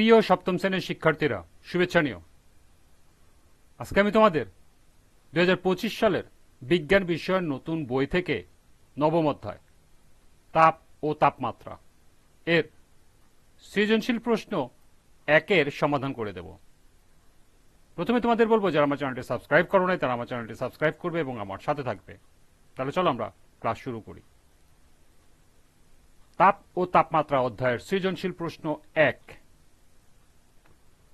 প্রিয় সপ্তম শ্রেণির শিক্ষার্থীরা, শুভেচ্ছা নিও। আজকে আমি তোমাদের দু হাজার পঁচিশ সালের বিজ্ঞান বিষয়ের নতুন বই থেকে নবম অধ্যায়, তাপ ও তাপমাত্রা এর সৃজনশীল প্রশ্ন একের সমাধান করে দেব। প্রথমে তোমাদের বলব, যারা আমার চ্যানেলটি সাবস্ক্রাইব করো নাই, তারা আমার চ্যানেলটি সাবস্ক্রাইব করবে এবং আমার সাথে থাকবে। তাহলে চলো আমরা ক্লাস শুরু করি। তাপ ও তাপমাত্রা অধ্যায়ের সৃজনশীল প্রশ্ন এক।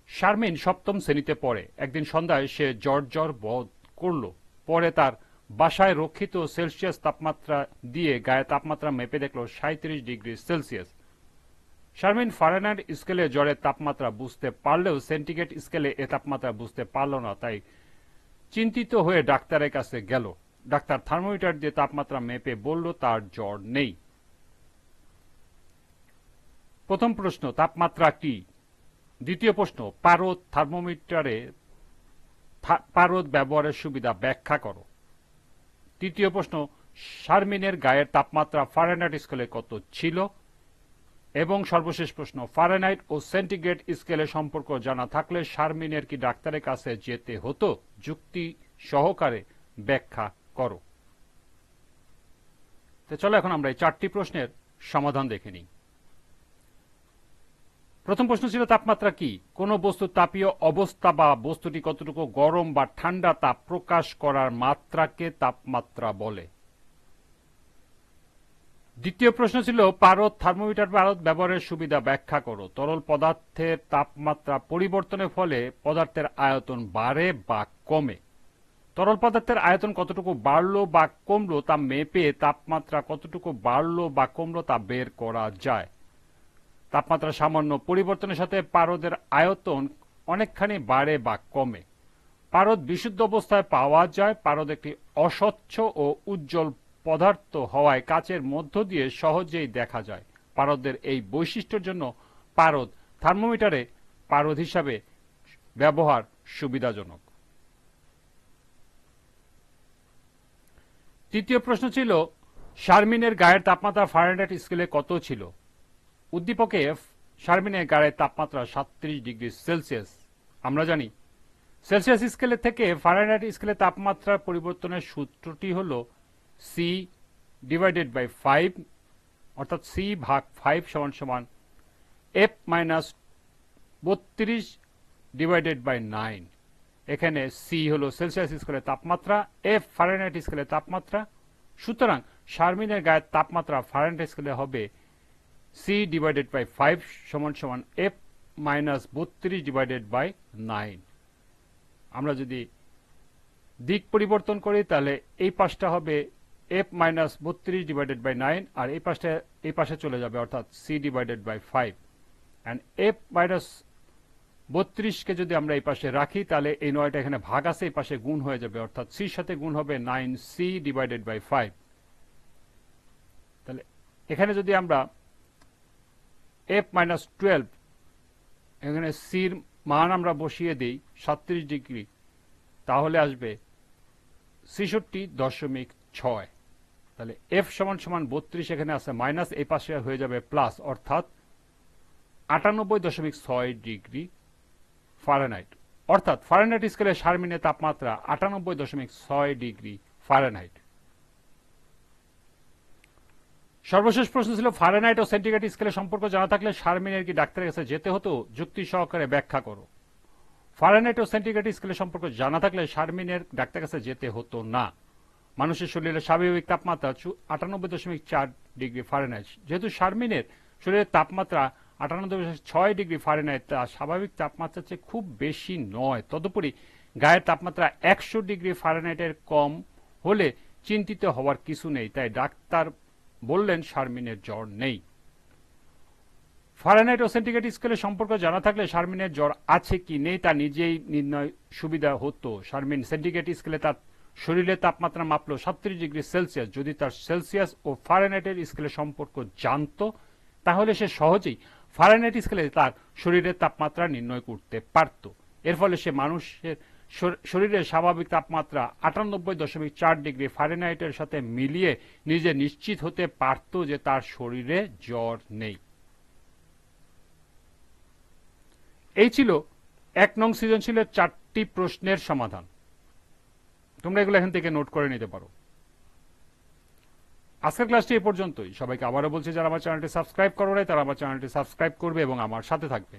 শারমিন সপ্তম শ্রেণীতে পড়ে। একদিন সন্ধ্যায় সে জ্বর জ্বর বোধ করল। পরে তার বাসায় রক্ষিত সেলসিয়াস তাপমাত্রা দিয়ে গায়ে তাপমাত্রা মেপে দেখল সাঁত্রিশ ডিগ্রি সেলসিয়াস। শারমিন ফারেনহাইট স্কেলে জ্বরের তাপমাত্রা বুঝতে পারলেও সেন্টিগ্রেড স্কেলে এ তাপমাত্রা বুঝতে পারল না, তাই চিন্তিত হয়ে ডাক্তারের কাছে গেল। ডাক্তার থার্মোমিটার দিয়ে তাপমাত্রা মেপে বলল, তার জ্বর নেই। প্রথম প্রশ্ন, তাপমাত্রা কি? দ্বিতীয় প্রশ্ন, পারদ থার্মোমিটারে পারদ ব্যবহারের সুবিধা ব্যাখ্যা করো। তৃতীয় প্রশ্ন, শারমিনের গায়ের তাপমাত্রা ফারেনহাইট স্কেলে কত ছিল? এবং সর্বশেষ প্রশ্ন, ফারেনহাইট ও সেন্টিগ্রেড স্কেলে সম্পর্ক জানা থাকলে শারমিনের কি ডাক্তারের কাছে যেতে হতো? যুক্তি সহকারে ব্যাখ্যা করো। তো চলো এখন আমরা এই চারটি প্রশ্নের সমাধান দেখে নিই। প্রথম প্রশ্ন ছিল, তাপমাত্রা কি? কোন বস্তুর তাপীয় অবস্থা বা বস্তুটি কতটুকু গরম বা ঠান্ডা তাপ প্রকাশ করার মাত্রাকে তাপমাত্রা বলে। দ্বিতীয় প্রশ্ন ছিল, পারদ থার্মোমিটার পারদ ব্যবহারের সুবিধা ব্যাখ্যা করো। তরল পদার্থের তাপমাত্রা পরিবর্তনের ফলে পদার্থের আয়তন বাড়ে বা কমে। তরল পদার্থের আয়তন কতটুকু বাড়লো বা কমলো তা মেপে তাপমাত্রা কতটুকু বাড়লো বা কমলো তা বের করা যায়। তাপমাত্রা সামান্য পরিবর্তনের সাথে পারদের আয়তন অনেকখানি বাড়ে বা কমে। পারদ বিশুদ্ধ অবস্থায় পাওয়া যায়, পারদ একটি অস্বচ্ছ ও উজ্জ্বল পদার্থ হওয়ায় কাচের মধ্য দিয়ে সহজেই দেখা যায়। পারদের এই বৈশিষ্ট্যের জন্য পারদ থার্মোমিটারে পারদ হিসাবে ব্যবহার সুবিধাজনক। তৃতীয় প্রশ্ন ছিল, শারমিনের গায়ের তাপমাত্রা ফারেনহাইট স্কেলে কত ছিল? উদ্দীপকে শারমিনের গায়ের তাপমাত্রা সাতত্রিশ ডিগ্রি সেলসিয়াস। আমরা জানি, সেলসিয়াস স্কেলের থেকে ফারেনহাইট স্কেলে তাপমাত্রার পরিবর্তনের সূত্রটি হল সি ডিভাইডেড বাই ফাইভ অর্থাৎ সি ভাগ ফাইভ সমান সমান এফ মাইনাস বত্রিশ ডিভাইডেড বাই নাইন এখানে সি হলো সেলসিয়াস স্কেলের তাপমাত্রা এফ ফারেনহাইট স্কেলের তাপমাত্রা। সুতরাং শারমিনের গায়ের তাপমাত্রা ফারেনহাইট স্কেলে হবে সি ডিভাইডেড বাই ফাইভ সমান সমান এফ মাইনাস বত্রিশ ডিভাইডেড বাই নাইন আমরা যদি দিক পরিবর্তন করি, তাহলে এই পাশটা হবে এফ মাইনাস বত্রিশ ডিভাইডেড বাই নাইন আর এই পাশটা, এই পাশে চলে যাবে, অর্থাৎ C divided by five and F minus বত্রিশকে যদি আমরা এই পাশে রাখি, তাহলে এই নয়টা এখানে ভাগ আছে, এই পাশে গুণ হয়ে যাবে, অর্থাৎ সির সাথে গুণ হবে nine C divided by five তাহলে এখানে যদি আমরা এফ মাইনাস টুয়েলভ এখানে সির মান আমরা বসিয়ে দিই সাত্রিশ ডিগ্রি। তাহলে আসবে ছেষট্টি দশমিক ছয়। তাহলে এফ সমান সমান বত্রিশ এখানে আছে মাইনাস এই পাশে হয়ে যাবে প্লাস অর্থাৎ আটানব্বই দশমিক ছয় ডিগ্রি ফারেনহাইট অর্থাৎ ফারেনহাইট স্কেলে শারমিনের তাপমাত্রা আটানব্বই দশমিক ছয় ডিগ্রি ফারেনহাইট সর্বশেষ প্রশ্ন ছিল ফারেনহাইট ও সেন্টিগ্রেড স্কেলে সম্পর্ক জানা থাকলে শারমিনের কি ডাক্তারের কাছে যেতে হতো? যুক্তি সহকারে ব্যাখ্যা করো। ফারেনহাইট ও সেন্টিগ্রেড স্কেলে সম্পর্ক জানা থাকলে শারমিনের ডাক্তারের কাছে যেতে হতো না। মানুষের শরীরের স্বাভাবিক তাপমাত্রা আটানব্বই দশমিক চার ডিগ্রি ফারেনহাইট যেহেতু শারমিনের শরীরের তাপমাত্রা আটানব্বই ছয় ডিগ্রি ফারেনহাইট তা স্বাভাবিক তাপমাত্রার চেয়ে খুব বেশি নয়। তদুপরি গায়ের তাপমাত্রা একশো ডিগ্রি ফারেনহাইটের কম হলে চিন্তিত হওয়ার কিছু নেই। তাই ডাক্তার বললেন, শারমিনের জ্বর নেই। ফারেনহাইট ও সেন্টিগ্রেড স্কেলের সম্পর্ক জানা থাকলে শারমিনের জ্বর আছে কি নেই তা নিজেই নির্ণয় সুবিধা হতো। শারমিন সেন্টিগ্রেড স্কেলে তার শরীরের তাপমাত্রা মাপল সাতত্রিশ ডিগ্রি সেলসিয়াস। যদি তার সেলসিয়াস ও ফারেনহাইটের স্কেলের সম্পর্ক জানত, তাহলে সে সহজেই ফারেনহাইট স্কেলে তার শরীরের তাপমাত্রা নির্ণয় করতে পারত। এর ফলে সে মানুষের শরীরের স্বাভাবিক তাপমাত্রা আটানব্বই দশমিক চার ডিগ্রি ফারেনহাইটের সাথে মিলিয়ে নিজে নিশ্চিত হতে পারত যে তার শরীরে জ্বর নেই। এই ছিল এক নং সৃজনশীলের চারটি প্রশ্নের সমাধান। তোমরা এগুলো এখান থেকে নোট করে নিতে পারো। আজকের ক্লাসটি এ পর্যন্তই। সবাইকে আবারও বলছি, যারা আমার চ্যানেলটি সাবস্ক্রাইব করো নাই, তারা আমার চ্যানেলটি সাবস্ক্রাইব করবে এবং আমার সাথে থাকবে।